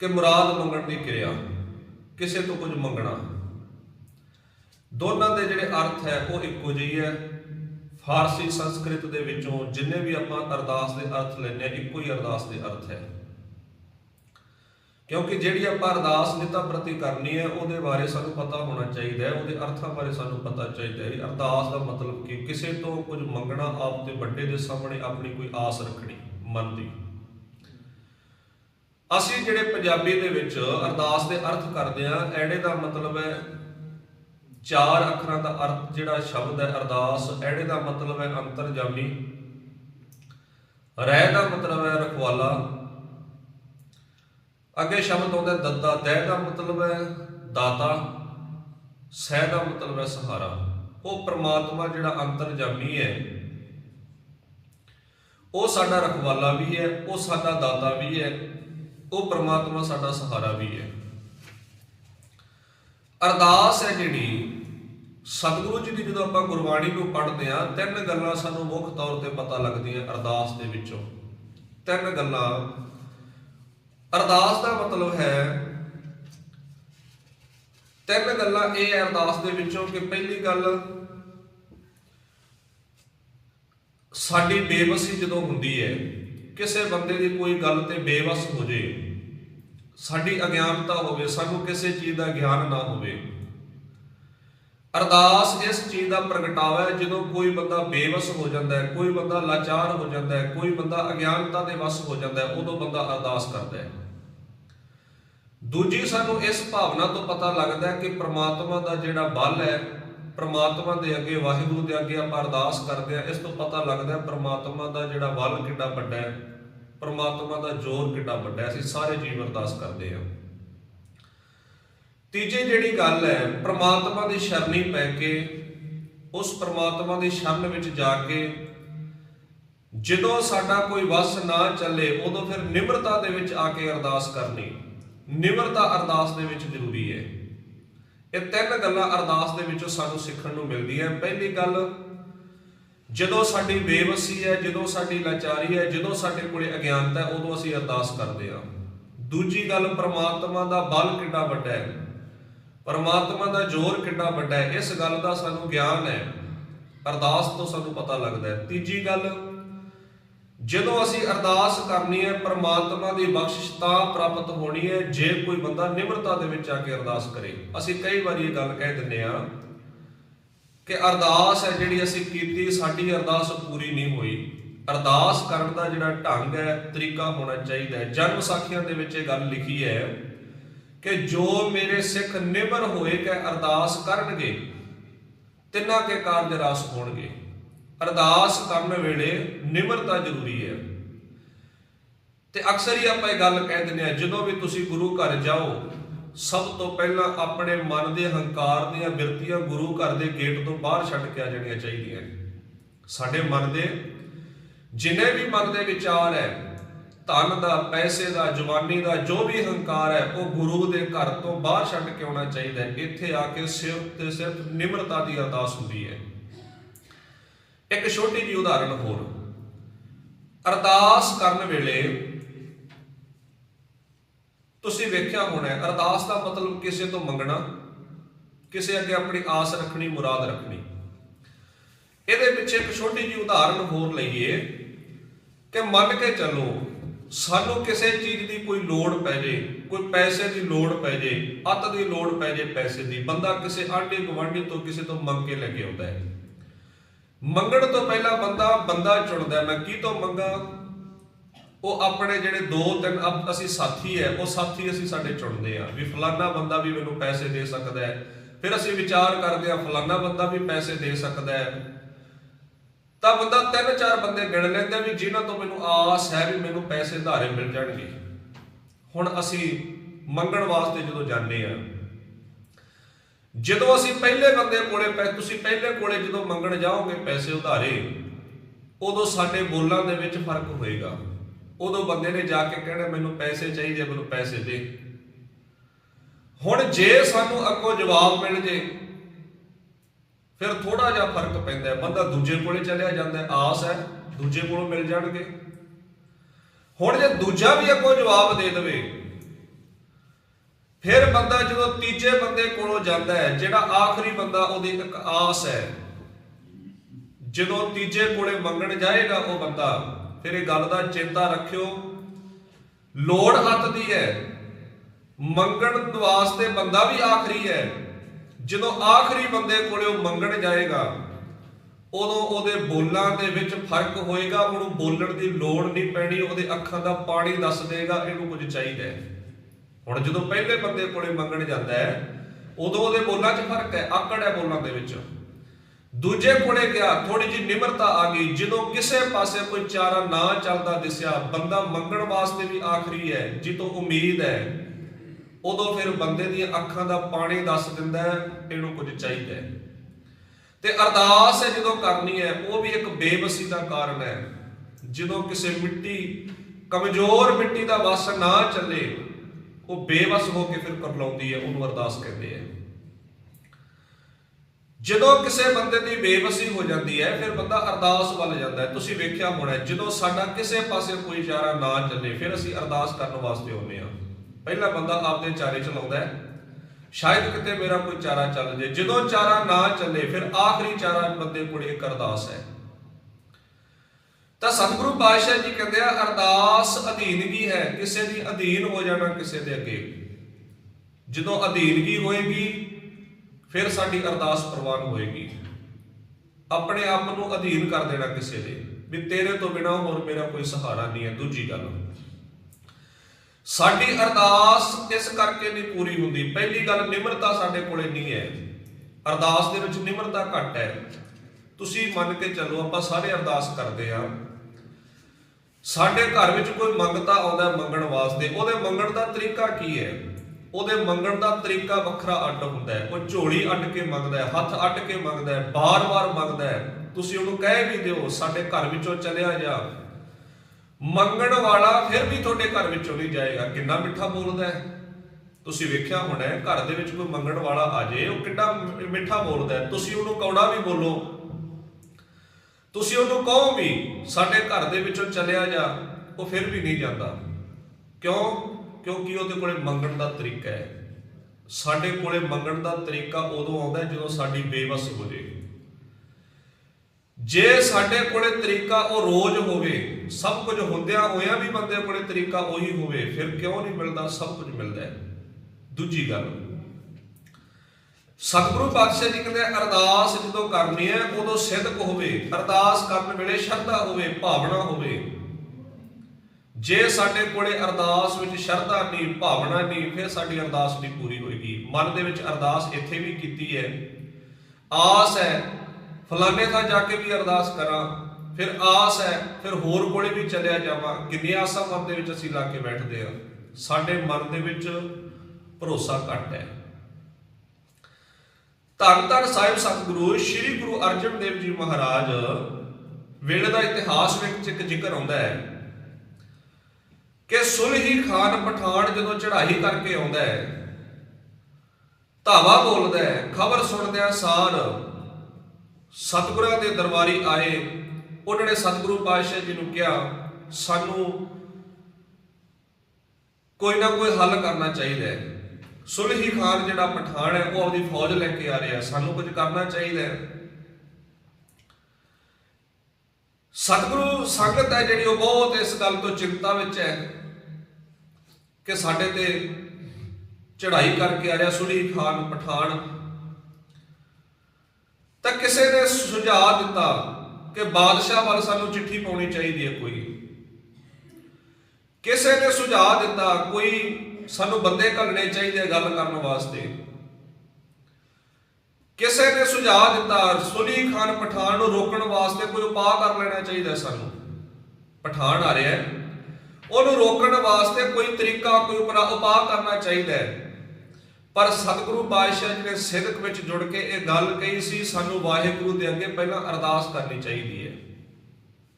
ਕਿ ਮੁਰਾਦ ਮੰਗਣ ਦੀ ਕਿਰਿਆ, ਕਿਸੇ ਤੋਂ ਕੁਝ ਮੰਗਣਾ। ਦੋਨਾਂ ਦੇ ਜਿਹੜੇ ਅਰਥ ਹੈ, ਉਹ ਇੱਕੋ ਜਿਹੀ ਹੈ। ਫਾਰਸੀ ਸੰਸਕ੍ਰਿਤ ਦੇ ਵਿੱਚੋਂ ਜਿੰਨੇ ਵੀ ਆਪਾਂ ਅਰਦਾਸ ਦੇ ਅਰਥ ਲੈਂਦੇ ਆ ਇੱਕੋ ਹੀ ਅਰਦਾਸ ਦੇ ਅਰਥ ਹੈ। ਕਿਉਂਕਿ ਜਿਹੜੀ ਆਪਾਂ ਅਰਦਾਸ ਨਿਤਾ ਪ੍ਰਤੀ ਕਰਨੀ ਹੈ, ਉਹਦੇ ਬਾਰੇ ਸਾਨੂੰ ਪਤਾ ਹੋਣਾ ਚਾਹੀਦਾ ਹੈ, ਉਹਦੇ ਅਰਥਾਂ ਬਾਰੇ ਸਾਨੂੰ ਪਤਾ ਚਾਹੀਦਾ ਹੈ। ਅਰਦਾਸ ਦਾ ਮਤਲਬ ਕਿ ਕਿਸੇ ਤੋਂ ਕੁਝ ਮੰਗਣਾ ਆਪ ਦੇ ਵੱਡੇ ਦੇ ਸਾਹਮਣੇ ਆਪਣੀ ਕੋਈ ਆਸ ਰੱਖਣੀ, ਮਨ ਦੀ। ਅਸੀਂ ਜਿਹੜੇ ਪੰਜਾਬੀ ਦੇ ਵਿੱਚ ਅਰਦਾਸ ਦੇ ਅਰਥ ਕਰਦੇ ਆ ਐੜੇ ਦਾ ਮਤਲਬ ਹੈ ਚਾਰ ਅੱਖਰਾਂ ਦਾ ਅਰਥ, ਜਿਹੜਾ ਸ਼ਬਦ ਹੈ ਅਰਦਾਸ, ਐੜੇ ਦਾ ਮਤਲਬ ਹੈ ਅੰਤਰਜਾਮੀ, ਰਹਿ ਦਾ ਮਤਲਬ ਹੈ ਰਖਵਾਲਾ, ਅੱਗੇ ਸ਼ਬਦ ਆਉਂਦਾ ਹੈ ਦਹਿ ਦਾ ਮਤਲਬ ਹੈ ਦਾਤਾ, ਸਹਿ ਦਾ ਮਤਲਬ ਹੈ ਸਹਾਰਾ। ਉਹ ਪ੍ਰਮਾਤਮਾ ਜਿਹੜਾ ਅੰਤਰਜਾਮੀ ਹੈ, ਉਹ ਸਾਡਾ ਰਖਵਾਲਾ ਵੀ ਹੈ, ਉਹ ਸਾਡਾ ਦਾਤਾ ਵੀ ਹੈ ਉਹ ਪ੍ਰਮਾਤਮਾ ਸਾਡਾ ਸਹਾਰਾ ਵੀ ਹੈ। ਅਰਦਾਸ ਹੈ ਜਿਹੜੀ, ਸਤਿਗੁਰੂ ਜੀ ਦੀ ਜਦੋਂ ਆਪਾਂ ਗੁਰਬਾਣੀ ਨੂੰ ਪੜ੍ਹਦੇ ਆ ਤਿੰਨ ਗੱਲਾਂ ਸਾਨੂੰ ਮੁੱਖ ਤੌਰ ਤੇ ਪਤਾ ਲੱਗਦੀਆਂ ਅਰਦਾਸ ਦੇ ਵਿੱਚੋਂ। ਤਿੰਨ ਗੱਲਾਂ। ਅਰਦਾਸ ਦਾ ਮਤਲਬ ਹੈ, ਤਿੰਨ ਗੱਲਾਂ ਇਹ ਹੈ ਅਰਦਾਸ ਦੇ ਵਿੱਚੋਂ ਕਿ ਪਹਿਲੀ ਗੱਲ, ਸਾਡੀ ਬੇਬਸੀ ਜਦੋਂ ਹੁੰਦੀ ਹੈ ਕਿਸੇ ਬੰਦੇ ਦੀ ਕੋਈ ਗੱਲ ਤੇ ਬੇਵਸ ਹੋ ਜੇ, ਸਾਡੀ ਅਗਿਆਨਤਾ ਹੋਵੇ, ਸਾਨੂੰ ਕਿਸੇ ਚੀਜ਼ ਦਾ ਗਿਆਨ ਨਾ ਹੋਵੇ, ਅਰਦਾਸ ਇਸ ਚੀਜ਼ ਦਾ ਪ੍ਰਗਟਾਵਾ ਹੈ ਜਦੋਂ ਕੋਈ ਬੰਦਾ ਬੇਵਸ ਹੋ ਜਾਂਦਾ ਹੈ, ਕੋਈ ਬੰਦਾ ਲਾਚਾਰ ਹੋ ਜਾਂਦਾ ਹੈ, ਕੋਈ ਬੰਦਾ ਅਗਿਆਨਤਾ ਦੇ ਵਸ ਹੋ ਜਾਂਦਾ ਹੈ, ਉਦੋਂ ਬੰਦਾ ਅਰਦਾਸ ਕਰਦਾ ਹੈ। ਦੂਜੀ ਸਾਨੂੰ ਇਸ ਭਾਵਨਾ ਤੋਂ ਪਤਾ ਲੱਗਦਾ ਹੈ ਕਿ ਪ੍ਰਮਾਤਮਾ ਦਾ ਜਿਹੜਾ ਬਲ ਹੈ ਪ੍ਰਮਾਤਮਾ ਦੇ ਅੱਗੇ, ਵਾਹਿਗੁਰੂ ਦੇ ਅੱਗੇ ਆਪਾਂ ਅਰਦਾਸ ਕਰਦੇ ਆ ਇਸ ਤੋਂ ਪਤਾ ਲੱਗਦਾ ਹੈ ਪ੍ਰਮਾਤਮਾ ਦਾ ਜਿਹੜਾ ਵੱਲ ਕਿੰਨਾ ਵੱਡਾ ਹੈ, ਪ੍ਰਮਾਤਮਾ ਦਾ ਜ਼ੋਰ ਕਿੰਨਾ ਵੱਡਾ ਹੈ। ਅਸੀਂ ਸਾਰੇ ਜੀਵ ਅਰਦਾਸ ਕਰਦੇ ਆ ਤੀਜੀ ਜਿਹੜੀ ਗੱਲ ਹੈ, ਪ੍ਰਮਾਤਮਾ ਦੀ ਸ਼ਰਣੀ ਪੈ ਕੇ, ਉਸ ਪ੍ਰਮਾਤਮਾ ਦੀ ਸ਼ਰਨ ਵਿੱਚ ਜਾ ਕੇ ਜਦੋਂ ਸਾਡਾ ਕੋਈ ਵਸ ਨਾ ਚੱਲੇ, ਉਦੋਂ ਫਿਰ ਨਿਮਰਤਾ ਦੇ ਵਿੱਚ ਆ ਕੇ ਅਰਦਾਸ ਕਰਨੀ। ਨਿਮਰਤਾ ਅਰਦਾਸ ਦੇ ਵਿੱਚ ਜ਼ਰੂਰੀ ਹੈ। ਇਹ ਤਿੰਨ ਗੱਲਾਂ ਅਰਦਾਸ ਦੇ ਵਿੱਚੋਂ ਸਾਨੂੰ ਸਿੱਖਣ ਨੂੰ ਮਿਲਦੀ ਹੈ। ਪਹਿਲੀ ਗੱਲ, ਜਦੋਂ ਸਾਡੀ ਬੇਵਸੀ ਹੈ, ਜਦੋਂ ਸਾਡੀ ਲਾਚਾਰੀ ਹੈ, ਜਦੋਂ ਸਾਡੇ ਕੋਲੇ ਅਗਿਆਨਤਾ ਹੈ, ਉਦੋਂ ਅਸੀਂ ਅਰਦਾਸ ਕਰਦੇ ਹਾਂ। ਦੂਜੀ ਗੱਲ, ਪ੍ਰਮਾਤਮਾ ਦਾ ਬਲ ਕਿੰਨਾ ਵੱਡਾ ਹੈ। ਪਰਮਾਤਮਾ ਦਾ ਜ਼ੋਰ ਕਿੰਨਾ ਵੱਡਾ ਹੈ। ਇਸ ਗੱਲ ਦਾ ਸਾਨੂੰ ਗਿਆਨ ਹੈ। ਅਰਦਾਸ ਤੋਂ ਸਾਨੂੰ ਪਤਾ ਲੱਗਦਾ ਹੈ। ਤੀਜੀ ਗੱਲ ਜਦੋਂ ਅਸੀਂ ਅਰਦਾਸ ਕਰਨੀ ਹੈ, ਪਰਮਾਤਮਾ ਦੀ ਬਖਸ਼ਿਸ਼ ਤਾਂ ਪ੍ਰਾਪਤ ਹੋਣੀ ਹੈ, ਜੇ ਕੋਈ ਬੰਦਾ ਨਿਮਰਤਾ ਦੇ ਵਿੱਚ ਆ ਕੇ ਅਰਦਾਸ ਕਰੇ। ਅਸੀਂ ਕਈ ਵਾਰੀ ਇਹ ਗੱਲ ਕਹਿ ਦਿੰਦੇ ਆ ਕਿ ਅਰਦਾਸ ਹੈ ਜਿਹੜੀ ਅਸੀਂ ਕੀਤੀ, ਸਾਡੀ ਅਰਦਾਸ ਪੂਰੀ ਨਹੀਂ ਹੋਈ। ਅਰਦਾਸ ਕਰਨ ਦਾ ਜਿਹੜਾ ਢੰਗ ਹੈ, ਤਰੀਕਾ ਹੋਣਾ ਚਾਹੀਦਾ ਹੈ। ਜਨਮ ਸਾਖੀਆਂ ਦੇ ਵਿੱਚ ਇਹ ਗੱਲ ਲਿਖੀ ਹੈ ਕਿ ਜੋ ਮੇਰੇ ਸਿੱਖ ਨਿਮਰ ਹੋਏ ਕਿ ਅਰਦਾਸ ਕਰਨਗੇ, ਤਿੰਨਾਂ ਕੇ ਕਾਰਜ ਰਾਸ ਹੋਣਗੇ। ਅਰਦਾਸ ਕਰਨ ਵੇਲੇ ਨਿਮਰਤਾ ਜ਼ਰੂਰੀ ਹੈ। ਤੇ ਅਕਸਰ ਹੀ ਆਪਾਂ ਇਹ ਗੱਲ ਕਹਿ ਦਿੰਦੇ ਆ ਜਦੋਂ ਵੀ ਤੁਸੀਂ ਗੁਰੂ ਘਰ ਜਾਓ, ਸਭ ਤੋਂ ਪਹਿਲਾਂ ਆਪਣੇ ਮਨ ਦੇ ਹੰਕਾਰ ਦੀਆਂ ਬਿਰਤੀਆਂ ਗੁਰੂ ਘਰ ਦੇ ਗੇਟ ਤੋਂ ਬਾਹਰ ਛੱਡ ਕੇ ਆ ਜਾਣੀਆਂ ਚਾਹੀਦੀਆਂ ਸਾਡੇ ਮਨ ਦੇ ਜਿੰਨੇ ਵੀ ਮਨ ਦੇ ਵਿਚਾਰ ਹੈ, ਧਨ ਦਾ, ਪੈਸੇ ਦਾ, ਜਵਾਨੀ ਦਾ, ਜੋ ਵੀ ਹੰਕਾਰ ਹੈ, ਉਹ ਗੁਰੂ ਦੇ ਘਰ ਤੋਂ ਬਾਹਰ ਛੱਡ ਕੇ ਆਉਣਾ ਚਾਹੀਦਾ ਹੈ। ਇੱਥੇ ਆ ਕੇ ਸਿਰਫ ਤੇ ਸਿਰਫ ਨਿਮਰਤਾ ਦੀ ਅਰਦਾਸ ਹੁੰਦੀ ਹੈ। ਇੱਕ ਛੋਟੀ ਜਿਹੀ ਉਦਾਹਰਨ ਹੋਰ। ਅਰਦਾਸ ਕਰਨ ਵੇਲੇ ਤੁਸੀਂ ਵੇਖਿਆ ਹੋਣਾ ਹੈ, ਅਰਦਾਸ ਦਾ ਮਤਲਬ ਕਿਸੇ ਤੋਂ ਮੰਗਣਾ, ਕਿਸੇ ਅੱਗੇ ਆਪਣੀ ਆਸ ਰੱਖਣੀ, ਮੁਰਾਦ ਰੱਖਣੀ। ਇਹਦੇ ਪਿੱਛੇ ਇੱਕ ਛੋਟੀ ਜਿਹੀ ਉਦਾਹਰਨ ਹੋਰ ਲਈਏ ਕਿ ਮੰਨ ਕੇ ਚੱਲੋ ਸਾਨੂੰ ਕਿਸੇ ਚੀਜ਼ ਦੀ ਕੋਈ ਲੋੜ ਪੈ ਜੇ, ਕੋਈ ਪੈਸੇ ਦੀ ਲੋੜ ਪੈ ਜੇ, ਅੱਤ ਦੀ ਲੋੜ ਪੈ ਜੇ ਪੈਸੇ ਦੀ, ਬੰਦਾ ਕਿਸੇ ਆਂਢੀ ਗੁਆਂਢੀ ਤੋਂ ਕਿਸੇ ਤੋਂ ਮੰਗ ਕੇ ਲੈ ਕੇ ਆਉਂਦਾ ਹੈ। ਮੰਗਣ ਤੋਂ ਪਹਿਲਾਂ ਬੰਦਾ ਬੰਦਾ ਚੁਣਦਾ ਮੈਂ ਕੀ ਤੋਂ ਮੰਗਾ? ਉਹ ਆਪਣੇ ਜਿਹੜੇ ਦੋ ਤਿੰਨ ਅਸੀਂ ਸਾਥੀ ਹੈ, ਉਹ ਸਾਥੀ ਅਸੀਂ ਸਾਡੇ ਚੁਣਦੇ ਆ ਵੀ ਫਲਾਨਾ ਬੰਦਾ ਵੀ ਮੈਨੂੰ ਪੈਸੇ ਦੇ ਸਕਦਾ ਹੈ। ਫਿਰ ਅਸੀਂ ਵਿਚਾਰ ਕਰਦੇ ਆ ਫਲਾਨਾ ਬੰਦਾ ਵੀ ਪੈਸੇ ਦੇ ਸਕਦਾ ਹੈ। ਤਾਂ ਬੰਦਾ ਤਿੰਨ ਚਾਰ ਬੰਦੇ ਗਿਣ ਲੈਂਦਾ ਵੀ ਜਿਨ੍ਹਾਂ ਤੋਂ ਮੈਨੂੰ ਆਸ ਹੈ ਵੀ ਮੈਨੂੰ ਪੈਸੇ ਧਾਰੇ ਮਿਲ ਜਾਣਗੇ। ਹੁਣ ਅਸੀਂ ਮੰਗਣ ਵਾਸਤੇ ਜਦੋਂ ਜਾਂਦੇ ਆ ਜਦੋਂ ਅਸੀਂ ਪਹਿਲੇ ਬੰਦੇ ਕੋਲੇ ਪੈ, ਤੁਸੀਂ ਪਹਿਲੇ ਕੋਲੇ ਜਦੋਂ ਮੰਗਣ ਜਾਓਗੇ ਪੈਸੇ ਉਧਾਰੇ, ਉਦੋਂ ਸਾਡੇ ਬੋਲਾਂ ਦੇ ਵਿੱਚ ਫ਼ਰਕ ਹੋਏਗਾ। ਉਦੋਂ ਬੰਦੇ ਨੇ ਜਾ ਕੇ ਕਹਿਣਾ, ਮੈਨੂੰ ਪੈਸੇ ਚਾਹੀਦੇ, ਮੈਨੂੰ ਪੈਸੇ ਦੇ। ਹੁਣ ਜੇ ਸਾਨੂੰ ਅੱਗੋਂ ਜਵਾਬ ਮਿਲ ਜੇ, ਫਿਰ ਥੋੜਾ ਜਿਹਾ ਫ਼ਰਕ ਪੈਂਦਾ ਹੈ। ਬੰਦਾ ਦੂਜੇ ਕੋਲੇ ਚਲਿਆ ਜਾਂਦਾ ਹੈ, ਆਸ ਹੈ, ਦੂਜੇ ਕੋਲੋਂ ਮਿਲ ਜਾਣਗੇ। ਹੁਣ ਜੇ ਦੂਜਾ ਵੀ ਅੱਗੋਂ ਜਵਾਬ ਦੇ ਦੇਵੇ ਫਿਰ ਬੰਦਾ ਜਦੋਂ ਤੀਜੇ ਬੰਦੇ ਕੋਲੋਂ ਜਾਂਦਾ ਹੈ, ਜਿਹੜਾ ਆਖਰੀ ਬੰਦਾ ਉਹਦੀ ਇੱਕ ਆਸ ਹੈ, ਜਦੋਂ ਤੀਜੇ ਕੋਲੇ ਮੰਗਣ ਜਾਏਗਾ ਉਹ ਬੰਦਾ, ਫਿਰ ਇਹ ਗੱਲ ਦਾ ਚਿੰਤਾ ਰੱਖਿਓ, ਲੋੜ ਹੱਥ ਦੀ ਹੈ, ਮੰਗਣ ਵਾਸਤੇ ਬੰਦਾ ਵੀ ਆਖਰੀ ਹੈ, ਜਦੋਂ ਆਖਰੀ ਬੰਦੇ ਕੋਲੇ ਉਹ ਮੰਗਣ ਜਾਏਗਾ, ਉਦੋਂ ਉਹਦੇ ਬੋਲਾਂ ਦੇ ਵਿੱਚ ਫ਼ਰਕ ਹੋਏਗਾ, ਉਹਨੂੰ ਬੋਲਣ ਦੀ ਲੋੜ ਨਹੀਂ ਪੈਣੀ, ਉਹਦੇ ਅੱਖਾਂ ਦਾ ਪਾਣੀ ਦੱਸ ਦੇਗਾ, ਇਹਨੂੰ ਕੁਝ ਚਾਹੀਦਾ ਹੈ। ਹੁਣ ਜਦੋਂ ਪਹਿਲੇ ਬੰਦੇ ਕੋਲੇ ਮੰਗਣ ਜਾਂਦਾ ਹੈ, ਉਦੋਂ ਉਹਦੇ ਬੋਲਾਂ 'ਚ ਫ਼ਰਕ ਹੈ, ਆਕੜ ਹੈ ਬੋਲਾਂ ਦੇ ਵਿੱਚ। ਦੂਜੇ ਕੋਲੇ ਗਿਆ ਥੋੜੀ ਜਿਹੀ ਨਿਮਰਤਾ ਆ ਗਈ, ਜਦੋਂ ਕਿਸੇ ਪਾਸੇ ਕੋਈ ਚਾਰਾ ਨਾ ਚੱਲਦਾ ਦਿਸਿਆ, ਬੰਦਾ ਮੰਗਣ ਵਾਸਤੇ ਵੀ ਆਖਰੀ ਹੈ, ਜਿੱਤੋਂ ਉਮੀਦ ਹੈ। ਉਦੋਂ ਫਿਰ ਬੰਦੇ ਦੀਆਂ ਅੱਖਾਂ ਦਾ ਪਾਣੀ ਦੱਸ ਦਿੰਦਾ ਹੈ, ਇਹਨੂੰ ਕੁਝ ਚਾਹੀਦਾ ਹੈ। ਤੇ ਅਰਦਾਸ ਹੈ ਜਦੋਂ ਕਰਨੀ ਹੈ, ਉਹ ਵੀ ਇੱਕ ਬੇਬਸੀ ਦਾ ਕਾਰਨ ਹੈ। ਜਦੋਂ ਕਿਸੇ ਮਿੱਟੀ, ਕਮਜ਼ੋਰ ਮਿੱਟੀ ਦਾ ਵਸ ਨਾ ਚੱਲੇ ਉਹ ਬੇਵਸ ਹੋ ਕੇ ਫਿਰ ਕਰਲਾਉਂਦੀ ਹੈ, ਉਹਨੂੰ ਅਰਦਾਸ ਕਹਿੰਦੇ ਆ। ਜਦੋਂ ਕਿਸੇ ਬੰਦੇ ਦੀ ਬੇਵਸੀ ਹੋ ਜਾਂਦੀ ਹੈ, ਫਿਰ ਬੰਦਾ ਅਰਦਾਸ ਵੱਲ ਜਾਂਦਾ ਹੈ। ਤੁਸੀਂ ਵੇਖਿਆ ਹੋਣਾ ਜਦੋਂ ਸਾਡਾ ਕਿਸੇ ਪਾਸੇ ਕੋਈ ਚਾਰਾ ਨਾ ਚੱਲੇ, ਫਿਰ ਅਸੀਂ ਅਰਦਾਸ ਕਰਨ ਵਾਸਤੇ ਆਉਂਦੇ ਹਾਂ। ਪਹਿਲਾ ਬੰਦਾ ਆਪਦੇ ਚਾਰੇ ਚਲਾਉਂਦਾ ਹੈ। ਸ਼ਾਇਦ ਕਿਤੇ ਮੇਰਾ ਕੋਈ ਚਾਰਾ ਚੱਲ ਜੇ। ਜਦੋਂ ਚਾਰਾ ਨਾ ਚੱਲੇ, ਫਿਰ ਆਖਰੀ ਚਾਰਾ ਬੰਦੇ ਕੋਲ ਇੱਕ ਅਰਦਾਸ ਹੈ। ਤਾਂ ਸਤਿਗੁਰੂ ਪਾਤਸ਼ਾਹ ਜੀ ਕਹਿੰਦੇ ਆ, ਅਰਦਾਸ ਅਧੀਨਗੀ ਹੈ? ਕਿਸੇ ਦੀ ਅਧੀਨ ਹੋ ਜਾਣਾ ਕਿਸੇ ਦੇ ਅੱਗੇ। ਜਦੋਂ ਅਧੀਨਗੀ ਹੋਏਗੀ, ਫਿਰ ਸਾਡੀ ਅਰਦਾਸ ਪ੍ਰਵਾਨ ਹੋਏਗੀ। ਆਪਣੇ ਆਪ ਨੂੰ ਅਧੀਨ ਕਰ ਦੇਣਾ ਕਿਸੇ ਦੇ ਵੀ ਤੇਰੇ ਤੋਂ ਬਿਨਾ ਹੋਰ ਮੇਰਾ ਕੋਈ ਸਹਾਰਾ ਨਹੀਂ ਹੈ। ਦੂਜੀ ਗੱਲ, ਸਾਡੀ ਅਰਦਾਸ ਇਸ ਕਰਕੇ ਨਹੀਂ ਪੂਰੀ ਹੁੰਦੀ। ਪਹਿਲੀ ਗੱਲ, ਨਿਮਰਤਾ ਸਾਡੇ ਕੋਲੇ ਨਹੀਂ ਹੈ। ਅਰਦਾਸ ਦੇ ਵਿੱਚ ਨਿਮਰਤਾ ਘੱਟ ਹੈ। ਤੁਸੀਂ ਮੰਨ ਕੇ ਚੱਲੋ, ਆਪਾਂ ਸਾਰੇ ਅਰਦਾਸ ਕਰਦੇ ਆ ਸਾਡੇ ਘਰ ਵਿੱਚ ਕੋਈ ਮੰਗਤਾ ਆਉਂਦਾ ਮੰਗਣ ਵਾਸਤੇ, ਉਹਦੇ ਮੰਗਣ ਦਾ ਤਰੀਕਾ ਕੀ ਹੈ? ਉਹਦੇ ਮੰਗਣ ਦਾ ਤਰੀਕਾ ਵੱਖਰਾ ਅੱਡ ਹੁੰਦਾ ਹੈ। ਉਹ ਝੋਲੀ ਅੱਡ ਕੇ ਮੰਗਦਾ ਹੈ, ਹੱਥ ਅੱਡ ਕੇ ਮੰਗਦਾ ਹੈ, ਬਾਰ-ਬਾਰ ਮੰਗਦਾ ਹੈ। ਤੁਸੀਂ ਉਹਨੂੰ ਕਹਿ ਵੀ ਦਿਓ, ਸਾਡੇ ਘਰ ਵਿੱਚੋਂ ਚਲਿਆ ਜਾ। ਮੰਗਣ ਵਾਲਾ ਫਿਰ ਵੀ ਤੁਹਾਡੇ ਘਰ ਵਿੱਚੋਂ ਨਹੀਂ ਜਾਏਗਾ। ਕਿੰਨਾ ਮਿੱਠਾ ਬੋਲਦਾ ਹੈ? ਤੁਸੀਂ ਵੇਖਿਆ ਹੋਣਾ ਘਰ ਦੇ ਵਿੱਚ ਕੋਈ ਮੰਗਣ ਵਾਲਾ ਆ ਜਾਏ ਉਹ ਕਿੰਨਾ ਮਿੱਠਾ ਬੋਲਦਾ ਹੈ। ਤੁਸੀਂ ਉਹਨੂੰ ਕੌੜਾ ਵੀ ਬੋਲੋ। ਤੁਸੀਂ ਉਹਨੂੰ ਕਹੋ ਵੀ ਸਾਡੇ ਘਰ ਦੇ ਵਿੱਚੋਂ ਚੱਲਿਆ ਜਾ, ਉਹ ਫਿਰ ਵੀ ਨਹੀਂ ਜਾਂਦਾ। ਕਿਉਂ? ਕਿਉਂਕਿ ਉਹਦੇ ਕੋਲੇ ਮੰਗਣ ਦਾ ਤਰੀਕਾ ਹੈ। ਸਾਡੇ ਕੋਲੇ ਮੰਗਣ ਦਾ ਤਰੀਕਾ ਉਦੋਂ ਆਉਂਦਾ ਜਦੋਂ ਸਾਡੀ ਬੇਵਸ ਹੋ ਜੇ। ਜੇ ਸਾਡੇ ਕੋਲੇ ਤਰੀਕਾ ਉਹ ਰੋਜ਼ ਹੋਵੇ, ਸਭ ਕੁਝ ਹੁੰਦਿਆਂ ਹੋਇਆ ਵੀ ਬੰਦੇ ਕੋਲੇ ਤਰੀਕਾ ਉਹੀ ਹੋਵੇ, ਫਿਰ ਕਿਉਂ ਨਹੀਂ ਮਿਲਦਾ? ਸਭ ਕੁਝ ਮਿਲਦਾ ਦੂਜੀ ਗੱਲ ਸਤਿਗੁਰੂ ਪਾਤਸ਼ਾਹ ਜੀ ਕਹਿੰਦੇ ਅਰਦਾਸ ਜਦੋਂ ਕਰਨੀ ਹੈ, ਉਦੋਂ ਸਿੱਧਕ ਹੋਵੇ, ਅਰਦਾਸ ਕਰਨ ਵੇਲੇ ਸ਼ਰਧਾ ਹੋਵੇ, ਭਾਵਨਾ ਹੋਵੇ। ਜੇ ਸਾਡੇ ਕੋਲੇ ਅਰਦਾਸ ਵਿੱਚ ਸ਼ਰਧਾ ਨਹੀਂ, ਭਾਵਨਾ ਨਹੀਂ, ਫਿਰ ਸਾਡੀ ਅਰਦਾਸ ਨਹੀਂ ਪੂਰੀ ਹੋਏਗੀ। ਮਨ ਦੇ ਵਿੱਚ ਅਰਦਾਸ ਇੱਥੇ ਵੀ ਕੀਤੀ ਹੈ। ਆਸ ਹੈ, ਫਲਾਣੇ ਥਾਂ ਜਾ ਕੇ ਵੀ ਅਰਦਾਸ ਕਰਾਂ, ਫਿਰ ਆਸ ਹੈ, ਫਿਰ ਹੋਰ ਕੋਲੇ ਵੀ ਚੱਲਿਆ ਜਾਵਾਂ, ਕਿੰਨੀਆਂ ਆਸਾਂ ਮਨ ਦੇ ਵਿੱਚ ਅਸੀਂ ਲਾ ਕੇ ਬੈਠਦੇ ਆ ਸਾਡੇ ਮਨ ਦੇ ਵਿੱਚ ਭਰੋਸਾ ਘੱਟ ਹੈ। ਧੰਨ ਧੰਨ ਸਾਹਿਬ ਸਤਿਗੁਰੂ, ਸ੍ਰੀ ਗੁਰੂ ਅਰਜਨ ਦੇਵ ਜੀ ਮਹਾਰਾਜ, ਵੇਲੇ ਦਾ ਇਤਿਹਾਸ ਵਿੱਚ ਇੱਕ ਜ਼ਿਕਰ ਆਉਂਦਾ ਹੈ ਕਿ ਸੁਲਹੀ ਖਾਨ ਪਠਾਨ ਜਦੋਂ ਚੜ੍ਹਾਈ ਕਰਕੇ ਆਉਂਦਾ ਹੈ, ਧਾਵਾ ਬੋਲਦਾ ਹੈ, ਖਬਰ ਸੁਣਦਿਆਂ ਸਾਰ ਸਤਿਗੁਰਾਂ ਦੇ ਦਰਬਾਰੀ ਆਏ, ਉਹਨਾਂ ਨੇ ਸਤਿਗੁਰੂ ਪਾਤਸ਼ਾਹ ਜੀ ਨੂੰ ਕਿਹਾ, ਸਾਨੂੰ ਕੋਈ ਨਾ ਕੋਈ ਹੱਲ ਕਰਨਾ ਚਾਹੀਦਾ ਹੈ। ਸੁਲਹੀ ਖਾਨ ਜਿਹੜਾ ਪਠਾਨ ਹੈ, ਉਹ ਆਪਣੀ ਫੌਜ ਲੈ ਕੇ ਆ ਰਿਹਾ। ਸਾਨੂੰ ਕੁਝ ਕਰਨਾ ਚਾਹੀਦਾ ਹੈ। ਸਤਿਗੁਰੂ ਸੰਗਤ ਹੈ ਜਿਹੜੀ, ਉਹ ਬਹੁਤ ਇਸ ਗੱਲ ਤੋਂ ਚਿੰਤਾ ਵਿੱਚ ਹੈ ਕਿ ਸਾਡੇ ਤੇ ਚੜ੍ਹਾਈ ਕਰਕੇ ਆ ਰਿਹਾ ਸੁਲਹੀ ਖਾਨ ਪਠਾਨ। ਤਾਂ ਕਿਸੇ ਨੇ ਸੁਝਾਅ ਦਿੱਤਾ ਕਿ ਬਾਦਸ਼ਾਹ ਵੱਲ ਸਾਨੂੰ ਚਿੱਠੀ ਪਾਉਣੀ ਚਾਹੀਦੀ ਹੈ ਕੋਈ। ਕਿਸੇ ਨੇ ਸੁਝਾਅ ਦਿੱਤਾ, ਕੋਈ ਸਾਨੂੰ ਬੰਦੇ ਘੱਲਣੇ ਚਾਹੀਦੇ ਗੱਲ ਕਰਨ ਵਾਸਤੇ। ਕਿਸੇ ਨੇ ਸੁਝਾਅ ਦਿੱਤਾ ਸੁਲੀ ਖਾਨ ਪਠਾਨ ਨੂੰ ਰੋਕਣ ਵਾਸਤੇ ਕੋਈ ਉਪਾਅ ਕਰ ਲੈਣਾ ਚਾਹੀਦਾ ਸਾਨੂੰ। ਪਠਾਨ ਆ ਰਿਹਾ ਹੈ। ਉਹਨੂੰ ਰੋਕਣ ਵਾਸਤੇ ਕੋਈ ਤਰੀਕਾ, ਕੋਈ ਉਪਾਅ ਕਰਨਾ ਚਾਹੀਦਾ ਹੈ। ਪਰ ਸਤਿਗੁਰੂ ਪਾਤਸ਼ਾਹ ਜੀ ਨੇ ਸਿੱਧਕ ਵਿੱਚ ਜੁੜ ਕੇ ਇਹ ਗੱਲ ਕਹੀ ਸੀ, ਸਾਨੂੰ ਵਾਹਿਗੁਰੂ ਦੇ ਅੱਗੇ ਪਹਿਲਾਂ ਅਰਦਾਸ ਕਰਨੀ ਚਾਹੀਦੀ ਹੈ।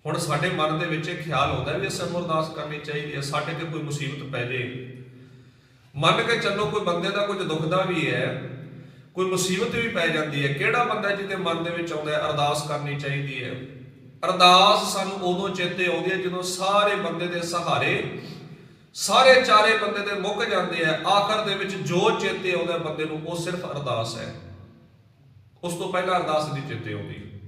ਹੁਣ ਸਾਡੇ ਮਨ ਦੇ ਵਿੱਚ ਇਹ ਖਿਆਲ ਆਉਂਦਾ ਵੀ ਅਸੀਂ ਅਰਦਾਸ ਕਰਨੀ ਚਾਹੀਦੀ ਹੈ, ਸਾਡੇ ਤੇ ਕੋਈ ਮੁਸੀਬਤ ਪੈ ਜੇ। ਮੰਨ ਕੇ ਚੱਲੋ ਕੋਈ ਬੰਦੇ ਦਾ ਕੁਝ ਦੁਖਦਾ ਵੀ ਹੈ, ਕੋਈ ਮੁਸੀਬਤ ਵੀ ਪੈ ਜਾਂਦੀ ਹੈ, ਕਿਹੜਾ ਬੰਦਾ ਜਿਹਦੇ ਮਨ ਦੇ ਵਿੱਚ ਆਉਂਦਾ ਹੈ, ਅਰਦਾਸ ਕਰਨੀ ਚਾਹੀਦੀ ਹੈ? ਅਰਦਾਸ ਸਾਨੂੰ ਉਦੋਂ ਚੇਤੇ ਆਉਂਦੀ ਹੈ ਜਦੋਂ ਸਾਰੇ ਬੰਦੇ ਦੇ ਸਹਾਰੇ, ਸਾਰੇ ਚਾਰੇ ਬੰਦੇ ਦੇ ਮੁੱਕ ਜਾਂਦੇ ਆ ਆਖਰ ਦੇ ਵਿੱਚ ਜੋ ਚੇਤੇ ਆਉਂਦਾ ਬੰਦੇ ਨੂੰ ਉਹ ਸਿਰਫ ਅਰਦਾਸ ਹੈ। ਉਸ ਤੋਂ ਪਹਿਲਾਂ ਅਰਦਾਸ ਦੀ ਚੇਤੇ ਆਉਂਦੀ।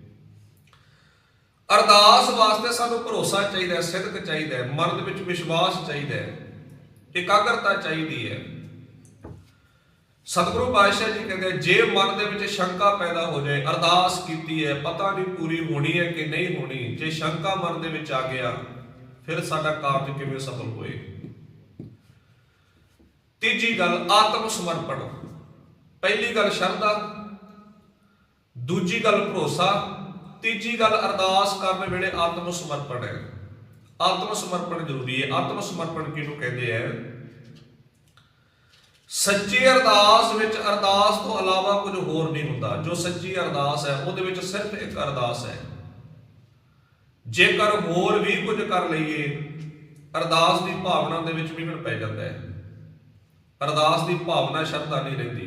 ਅਰਦਾਸ ਵਾਸਤੇ ਸਾਨੂੰ ਭਰੋਸਾ ਚਾਹੀਦਾ ਹੈ ਸਿੱਧਕ ਚਾਹੀਦਾ ਹੈ, ਮਨ ਦੇ ਵਿੱਚ ਵਿਸ਼ਵਾਸ ਚਾਹੀਦਾ ਹੈ। ਇਕਾਗਰਤਾ ਚਾਹੀਦੀ ਹੈ। ਸਤਿਗੁਰੂ ਪਾਤਸ਼ਾਹ ਜੀ ਕਹਿੰਦੇ, ਜੇ ਮਨ ਦੇ ਵਿੱਚ ਸ਼ੰਕਾ ਪੈਦਾ ਹੋ ਜਾਏ, ਅਰਦਾਸ ਕੀਤੀ ਹੈ, ਪਤਾ ਨਹੀਂ ਪੂਰੀ ਹੋਣੀ ਹੈ ਕਿ ਨਹੀਂ ਹੋਣੀ, ਜੇ ਸ਼ੰਕਾ ਮਨ ਦੇ ਵਿੱਚ ਆ ਗਿਆ, ਫਿਰ ਸਾਡਾ ਕਾਰਜ ਕਿਵੇਂ ਸਫਲ ਹੋਏ? ਤੀਜੀ ਗੱਲ ਆਤਮ ਸਮਰਪਣ ਪਹਿਲੀ ਗੱਲ ਸ਼ਰਧਾ, ਦੂਜੀ ਗੱਲ ਭਰੋਸਾ, ਤੀਜੀ ਗੱਲ ਅਰਦਾਸ ਕਰਨ ਵੇਲੇ ਆਤਮ ਸਮਰਪਣ ਹੈ। ਆਤਮ ਸਮਰਪਣ ਜ਼ਰੂਰੀ ਹੈ। ਆਤਮ ਸਮਰਪਣ ਕਿਹਨੂੰ ਕਹਿੰਦੇ ਆ? ਸੱਚੀ ਅਰਦਾਸ ਵਿੱਚ ਅਰਦਾਸ ਤੋਂ ਇਲਾਵਾ ਕੁਝ ਹੋਰ ਨਹੀਂ ਹੁੰਦਾ। ਜੋ ਸੱਚੀ ਅਰਦਾਸ ਹੈ, ਉਹਦੇ ਵਿੱਚ ਸਿਰਫ ਇੱਕ ਅਰਦਾਸ ਹੈ। ਜੇਕਰ ਹੋਰ ਵੀ ਕੁਝ ਕਰ ਲਈਏ, ਅਰਦਾਸ ਦੀ ਭਾਵਨਾ ਦੇ ਵਿੱਚ ਵਿਗੜ ਪੈ ਜਾਂਦਾ ਹੈ। ਅਰਦਾਸ ਦੀ ਭਾਵਨਾ ਸ਼ਰਧਾ ਨਹੀਂ ਰਹਿੰਦੀ।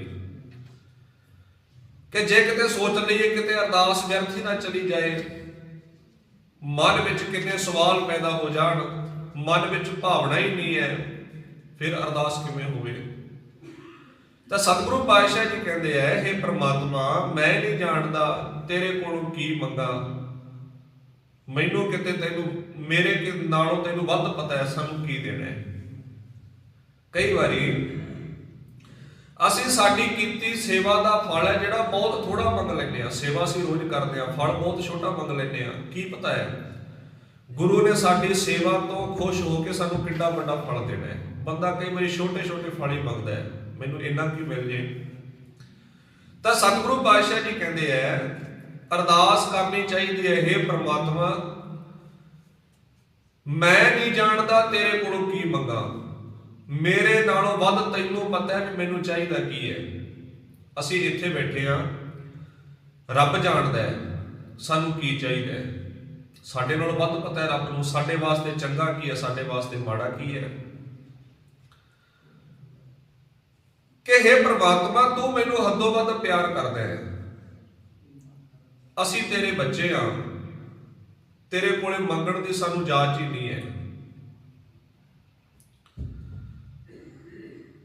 ਕਿ ਜੇ ਕਿਤੇ ਸੋਚ ਲਈਏ, ਕਿਤੇ ਅਰਦਾਸ ਵਿਅਰਥ ਹੀ ਨਾ ਚਲੀ ਜਾਏ ਮਨ ਵਿੱਚ ਕਿਤੇ ਸਵਾਲ ਪੈਦਾ ਹੋ ਜਾਣ, ਮਨ ਵਿੱਚ ਭਾਵਨਾ ਹੀ ਨਹੀਂ ਹੈ, ਫਿਰ ਅਰਦਾਸ ਕਿਵੇਂ ਹੋਵੇ? ਤਾਂ ਸਤਿਗੁਰੂ ਪਾਤਸ਼ਾਹ ਜੀ ਕਹਿੰਦੇ ਆ ਇਹ ਪ੍ਰਮਾਤਮਾ, ਮੈਂ ਨਹੀਂ ਜਾਣਦਾ ਤੇਰੇ ਕੋਲੋਂ ਕੀ ਮੰਗਾ। ਮੈਨੂੰ ਕਿਤੇ ਤੈਨੂੰ, ਮੇਰੇ ਨਾਲੋਂ ਤੈਨੂੰ ਵੱਧ ਪਤਾ ਹੈ ਸਾਨੂੰ ਕੀ ਦੇਣਾ ਹੈ। ਕਈ ਵਾਰੀ ਅਸੀਂ ਸਾਡੀ ਕੀਤੀ ਸੇਵਾ ਦਾ ਫਲ ਹੈ ਜਿਹੜਾ ਬਹੁਤ ਥੋੜਾ ਮੰਗ ਲੈਂਦੇ ਆ ਸੇਵਾ ਅਸੀਂ ਰੋਜ਼ ਕਰਦੇ ਆ ਫਲ ਬਹੁਤ ਛੋਟਾ ਮੰਗ ਲੈਂਦੇ ਆ ਕੀ ਪਤਾ ਹੈ? ਗੁਰੂ ਨੇ ਸਾਡੀ ਸੇਵਾ ਤੋਂ ਖੁਸ਼ ਹੋ ਕੇ ਸਾਨੂੰ ਕਿੰਨਾ ਵੱਡਾ ਫਲ ਦੇਣਾ ਹੈ। ਬੰਦਾ ਕਈ ਵਾਰੀ ਛੋਟੇ ਛੋਟੇ ਫਲ ਹੀ ਮੰਗਦਾ ਹੈ। ਮੈਨੂੰ ਇੰਨਾ ਕੀ ਮਿਲ ਜੇ? ਤਾਂ ਸਤਿਗੁਰੂ ਪਾਤਸ਼ਾਹ ਜੀ ਕਹਿੰਦੇ ਆ, ਅਰਦਾਸ ਕਰਨੀ ਚਾਹੀਦੀ ਹੈ हे ਪ੍ਰਮਾਤਮਾ, ਮੈਂ ਨਹੀਂ ਜਾਣਦਾ ਤੇਰੇ ਕੋਲੋਂ ਕੀ ਮੰਗਾ। ਮੇਰੇ ਨਾਲੋਂ ਵੱਧ ਤੈਨੂੰ ਪਤਾ ਹੈ ਵੀ ਮੈਨੂੰ ਚਾਹੀਦਾ ਕੀ ਹੈ? ਅਸੀਂ ਇੱਥੇ ਬੈਠੇ ਆ ਰੱਬ ਜਾਣਦਾ ਹੈ ਸਾਨੂੰ ਕੀ ਚਾਹੀਦਾ ਹੈ। ਸਾਡੇ ਨਾਲੋਂ ਵੱਧ ਪਤਾ ਹੈ ਰੱਬ ਨੂੰ, ਸਾਡੇ ਵਾਸਤੇ ਚੰਗਾ ਕੀ ਹੈ, ਸਾਡੇ ਵਾਸਤੇ ਮਾੜਾ ਕੀ ਹੈ? ਕਿ हे ਪ੍ਰਮਾਤਮਾ, ਤੂੰ ਮੈਨੂੰ ਹੱਦੋਂ ਵੱਧ ਪਿਆਰ ਕਰਦਾ ਹੈ। ਅਸੀਂ ਤੇਰੇ ਬੱਚੇ ਆ ਤੇਰੇ ਕੋਲੇ ਮੰਗਣ ਦੀ ਸਾਨੂੰ ਜਾਚ ਹੀ ਨਹੀਂ ਹੈ।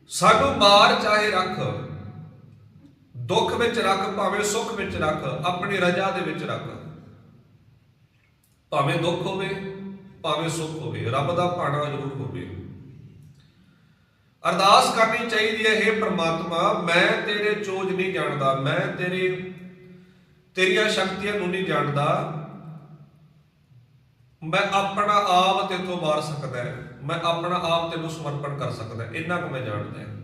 ਸਾਨੂੰ ਮਾਰ ਚਾਹੇ ਰੱਖ, ਦੁੱਖ ਵਿੱਚ ਰੱਖ, ਭਾਵੇਂ ਸੁੱਖ ਵਿੱਚ ਰੱਖ, ਆਪਣੀ ਰਜਾ ਦੇ ਵਿੱਚ ਰੱਖ। ਭਾਵੇਂ ਦੁੱਖ ਹੋਵੇ, ਭਾਵੇਂ ਸੁੱਖ ਹੋਵੇ, ਰੱਬ ਦਾ ਭਾਣਾ ਜ਼ਰੂਰ ਹੋਵੇ। ਅਰਦਾਸ ਕਰਨੀ ਚਾਹੀਦੀ ਹੈ हे ਪ੍ਰਮਾਤਮਾ, ਮੈਂ ਤੇਰੇ ਚੋਜ ਨਹੀਂ ਜਾਣਦਾ, ਮੈਂ ਤੇਰੇ, ਤੇਰੀਆਂ ਸ਼ਕਤੀਆਂ ਨੂੰ ਨਹੀਂ ਜਾਣਦਾ। ਮੈਂ ਆਪਣਾ ਆਪ ਤੇਥੋਂ ਵਾਰ ਸਕਦਾ ਹੈ। ਮੈਂ ਆਪਣਾ ਆਪ ਤੈਨੂੰ ਸਮਰਪਣ ਕਰ ਸਕਦਾ ਇੰਨਾ ਕੁ ਮੈਂ ਜਾਣਦਾ ਹਾਂ।